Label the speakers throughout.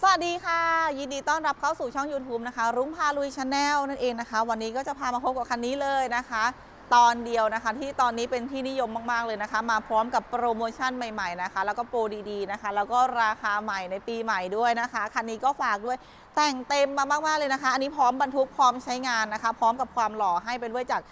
Speaker 1: สวัสดีค่ะ ยินดีต้อนรับเข้าสู่ช่อง YouTube นะคะ รุ้งพาลุยชาแนลนั่นเองนะคะ วันนี้ก็จะพามาพบกับคันนี้เลยนะคะ ตอนเดียวนะคะ ที่ตอนนี้เป็นที่นิยมมากๆเลยนะคะ มาพร้อมกับโปรโมชั่นใหม่ๆนะคะ แล้วก็โปรดีๆนะคะ แล้วก็ราคาใหม่ในปีใหม่ด้วยนะคะคันนี้ก็ฝากด้วยแต่งเต็มมามากๆเลยนะคะ อันนี้พร้อมบรรทุกพร้อมใช้งานนะคะ พร้อมกับความหล่อให้เป็นด้วยจาก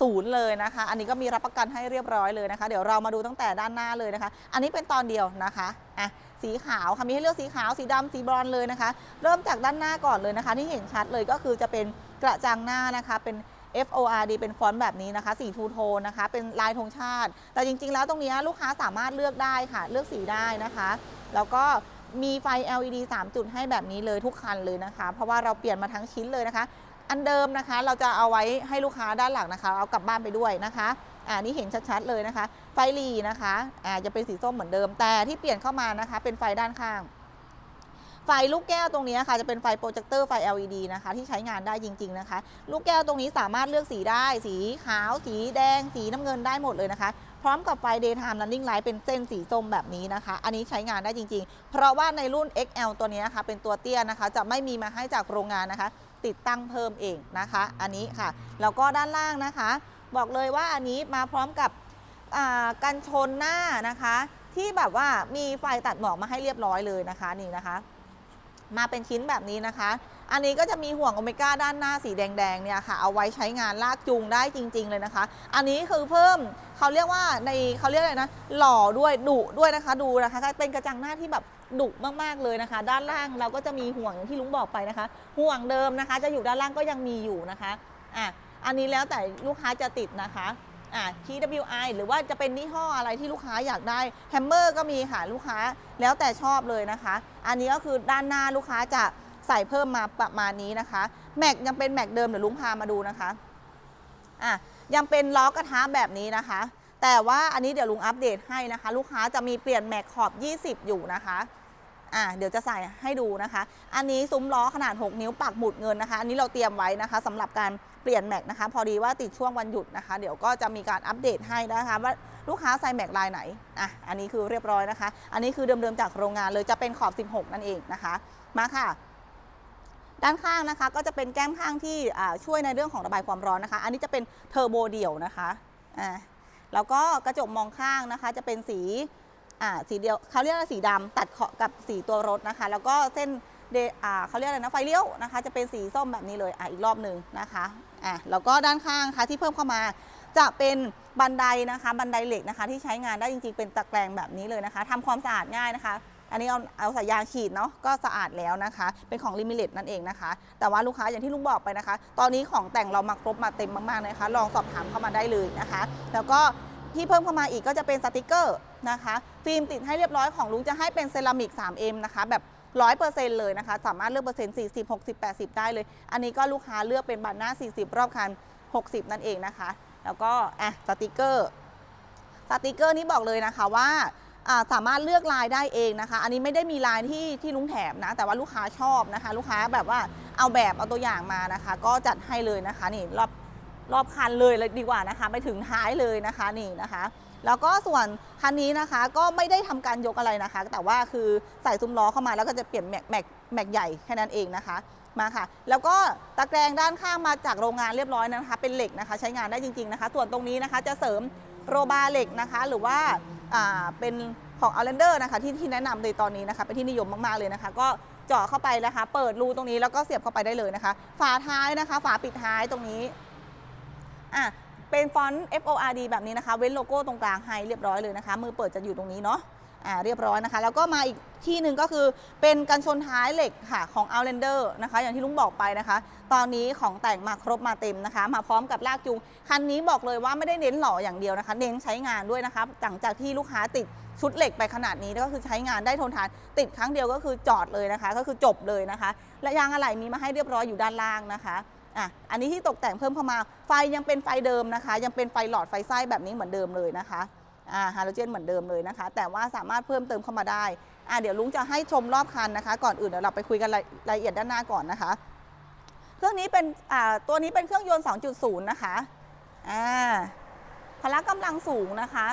Speaker 1: ศูนย์เลยนะคะ อันนี้ก็มีรับประกันให้เรียบร้อยเลยนะคะ เดี๋ยวเรามาดูตั้งแต่ด้านหน้าเลยนะคะ อันนี้เป็นตอนเดียวนะคะอะสีขาวค่ะมีให้เลือกสีขาวสีดำสีบรอนเลยนะคะ เริ่มจากด้านหน้าก่อนเลยนะคะ ที่เห็นชัดเลยก็คือจะเป็นกระจังหน้านะคะเป็น FORD เป็นฟอนต์แบบนี้นะคะ สีทูโทนนะคะ เป็นลายธงชาติ แต่จริงๆ แล้วตรงนี้ลูกค้าสามารถเลือกได้ค่ะ เลือกสีได้นะคะ แล้วก็มีไฟ LED 3 จุดให้แบบนี้เลยทุกคันเลยนะคะ เพราะว่าเราเปลี่ยนมาทั้งชิ้นเลยนะคะ อันเดิมนะคะ เราจะเอาไว้ให้ลูกค้าด้านหลังนะคะ เอากลับบ้านไปด้วยนะคะอ่านี่เห็นชัดๆเลยนะคะ ไฟลีนะคะอ่าจะเป็นสีส้มเหมือนเดิมแต่ที่เปลี่ยนเข้ามานะคะ เป็นไฟด้านข้าง ไฟลูกแก้วตรงนี้ค่ะจะเป็นไฟโปรเจคเตอร์ไฟ LED นะคะ ที่ใช้งานได้จริง ๆนะคะ ลูกแก้วตรงนี้สามารถเลือกสีได้ สีขาว สีแดง สีน้ำเงินได้หมดเลยนะคะ พร้อมกับไฟ daytime running light เป็นเส้นสีส้มแบบนี้นะคะ อันนี้ใช้งานได้จริง ๆ เพราะว่าในรุ่น XL ตัวนี้นะคะเป็นตัวเตี้ยนะคะ จะไม่มีมาให้จากโรงงานนะคะ ติดตั้งเพิ่มเองนะคะ อันนี้ค่ะ แล้วก็ด้านล่างนะคะ บอกเลยว่าอันนี้มาพร้อมกับกันชนหน้านะคะ ที่แบบว่ามีไฟตัดหมอกมาให้เรียบร้อยเลยนะคะนี่นะคะ มาเป็นชิ้นแบบนี้นะคะ อันนี้ก็จะมีห่วงโอเมก้าด้านหน้าสีแดงๆเนี่ยค่ะ เอาไว้ใช้งานลากจูงได้จริง ๆเลยนะคะ อันนี้คือเพิ่มเขาเรียกว่าในเขาเรียกอะไรนะหล่อด้วยดุด้วยนะคะ ดูนะคะเป็นกระจังหน้าที่แบบ ดุมากๆเลยนะคะ ด้านล่างเราก็จะมีห่วงอย่างที่ลุงบอกไปนะคะ ห่วงเดิมนะคะ จะอยู่ด้านล่างก็ยังมีอยู่นะคะอะอันนี้แล้วแต่ลูกค้าจะติดนะคะอะ TWI หรือว่าจะเป็นยี่ห้ออะไรที่ลูกค้าอยากได้แฮมเมอร์ก็มีค่ะลูกค้าแล้วแต่ชอบเลยนะคะ อันนี้ก็คือด้านหน้าลูกค้าจะใส่เพิ่มมาประมาณนี้นะคะแม็กยังเป็นแม็กเดิมเดี๋ยวลุงพามาดูนะคะอะยังเป็นล้อกระทะแบบนี้นะคะ แต่ว่าอันนี้เดี๋ยวลุงอัปเดตให้นะคะ ลูกค้าจะมีเปลี่ยนแม็กขอบ 20 อยู่นะคะ อะเดี๋ยวจะใส่ให้ดูนะคะ อันนี้ซุ้มล้อขนาด 6 นิ้วปักหมุดเงินนะคะ อันนี้เราเตรียมไว้นะคะสำหรับการเปลี่ยนแม็กนะคะ พอดีว่าติดช่วงวันหยุดนะคะ เดี๋ยวก็จะมีการอัปเดตให้นะคะ ว่าลูกค้าใส่แม็กลายไหนอะอันนี้คือเรียบร้อยนะคะ อันนี้คือเดิมๆจากโรงงานเลยจะเป็นขอบ 16 นั่นเองนะคะ มาค่ะด้านข้างนะคะก็จะเป็นแก้มข้างที่ช่วยในเรื่องของระบายความร้อนนะคะ อันนี้จะเป็นเทอร์โบเดี่ยวนะคะอ่าแล้วก็กระจกมองข้างนะคะ จะเป็นสี อ่าสีเดียวเขาเรียกว่าสีดำตัดเคาะกับสีตัวรถนะคะ แล้วก็เส้นเดอ่าเขาเรียกอะไรนะไฟเลี้ยวนะคะ จะเป็นสีส้มแบบนี้เลยอะอีกรอบหนึ่งนะคะอะแล้วก็ด้านข้างค่ะที่เพิ่มเข้ามาจะเป็นบันไดนะคะบันไดเหล็กนะคะ ที่ใช้งานได้จริงๆเป็นตะแกรงแบบนี้เลยนะคะทำความสะอาดง่ายนะคะ อันนี้เอาเอาสายยางฉีดเนาะก็สะอาดแล้วนะคะ เป็นของลิมิเลตนั่นเองนะคะ แต่ว่าลูกค้าอย่างที่ลุงบอกไปนะคะ ตอนนี้ของแต่งเรามาครบมาเต็มมากๆนะคะ ลองสอบถามเข้ามาได้เลยนะคะ แล้วก็ ที่เพิ่มเข้ามาอีกก็จะเป็นสติกเกอร์นะคะฟิล์มติดให้เรียบร้อยของลุงจะให้เป็นเซรามิก 3M นะคะแบบร้อยเปอร์เซ็นต์เลยนะคะ สามารถเลือกเปอร์เซ็นต์40 60 80 ได้เลย อันนี้ก็ลูกค้าเลือกเป็นบัตรหน้า 40 รอบคัน 60 นั่นเองนะคะ แล้วก็อะสติกเกอร์สติกเกอร์นี้บอกเลยนะคะว่าสามารถเลือกลายได้เองนะคะ อันนี้ไม่ได้มีลายที่ที่ลุงแถมนะ แต่ว่าลูกค้าชอบนะคะ ลูกค้าแบบว่าเอาแบบเอาตัวอย่างมานะคะ ก็จัดให้เลยนะคะนี่รอบ รอบคันเลยเลยดีกว่านะคะ ไปถึงท้ายเลยนะคะนี่นะคะ แล้วก็ส่วนคันนี้นะคะก็ไม่ได้ทำการยกอะไรนะคะ แต่ว่าคือใส่ซุ้มล้อเข้ามาแล้วก็จะเปลี่ยนแม็กแม็กแม็กใหญ่แค่นั้นเองนะคะมาค่ะ แล้วก็ตะแกรงด้านข้างมาจากโรงงานเรียบร้อยนะคะ เป็นเหล็กนะคะ ใช้งานได้จริง ๆนะคะ ส่วนตรงนี้นะคะจะเสริมโรบาร์เหล็กนะคะ หรือว่าเป็นของอ l เลนเดอร์นะคะที่ที่แนะนำในตอนนี้นะคะเป็นที่นิยมมาก ๆ เลยนะคะ ก็เจาะเข้าไปนะคะ เปิดรูตรงนี้แล้วก็เสียบเข้าไปได้เลยนะคะ ฝาท้ายนะคะ ฝาปิดท้ายตรงนี้ อะเป็นฟอนต์ FORD แบบนี้นะคะเว้นโลโก้ตรงกลางให้เรียบร้อยเลยนะคะ มือเปิดจะอยู่ตรงนี้เนาะอ่าเรียบร้อยนะคะ แล้วก็มาอีกที่หนึ่งก็คือเป็นกันชนท้ายเหล็กค่ะของ Outlander นะคะ อย่างที่ลุงบอกไปนะคะ ตอนนี้ของแต่งมาครบมาเต็มนะคะ มาพร้อมกับลากจูงคันนี้บอกเลยว่าไม่ได้เน้นหล่ออย่างเดียวนะคะ เน้นใช้งานด้วยนะคะหลังจากที่ลูกค้าติดชุดเหล็กไปขนาดนี้ก็คือใช้งานได้ทนทาน ติดครั้งเดียวก็คือจอดเลยนะคะ ก็คือจบเลยนะคะ และยางอะไหล่มีมาให้เรียบร้อยอยู่ด้านล่างนะคะ อะอันนี้ที่ตกแต่งเพิ่มเข้ามา ไฟยังเป็นไฟเดิมนะคะ ยังเป็นไฟหลอดไฟไส้แบบนี้เหมือนเดิมเลยนะคะอ่าฮาโลเจนเหมือนเดิมเลยนะคะ แต่ว่าสามารถเพิ่มเติมเข้ามาได้อ่าเดี๋ยวลุงจะให้ชมรอบคันนะคะ ก่อนอื่นเดี๋ยวเราไปคุยกันรายละเอียดด้านหน้าก่อนนะคะ เครื่องนี้เป็นอ่าตัวนี้เป็นเครื่องยนต์ 2.0 นะคะอ่าพละกำลังสูงนะคะ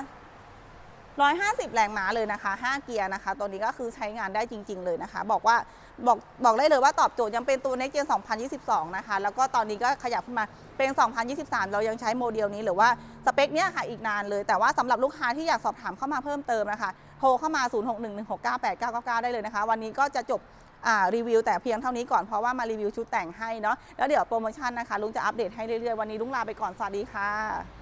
Speaker 1: 150 แรงม้าเลยนะคะ 5 เกียร์นะคะตัวนี้ก็คือใช้งานได้จริง ๆ เลยนะคะ บอกว่าบอกบอกได้เลยว่าตอบโจทย์ยังเป็นตัว Next Gen 2022 นะคะ แล้วก็ตอนนี้ก็ขยับขึ้นมาเป็น 2023 เรายังใช้โมเดลนี้หรือว่าสเปคเนี้ยค่ะอีกนานเลย แต่ว่าสำหรับลูกค้าที่อยากสอบถามเข้ามาเพิ่มเติมนะคะ โทรเข้ามา 0611698999 ได้เลยนะคะ วันนี้ก็จะจบรีวิวแต่เพียงเท่านี้ก่อนเพราะว่ามารีวิวชุดแต่งให้เนาะแล้วเดี๋ยวโปรโมชั่นนะคะลุงจะอัปเดตให้เรื่อยๆ วันนี้ลุงลาไปก่อน สวัสดีค่ะ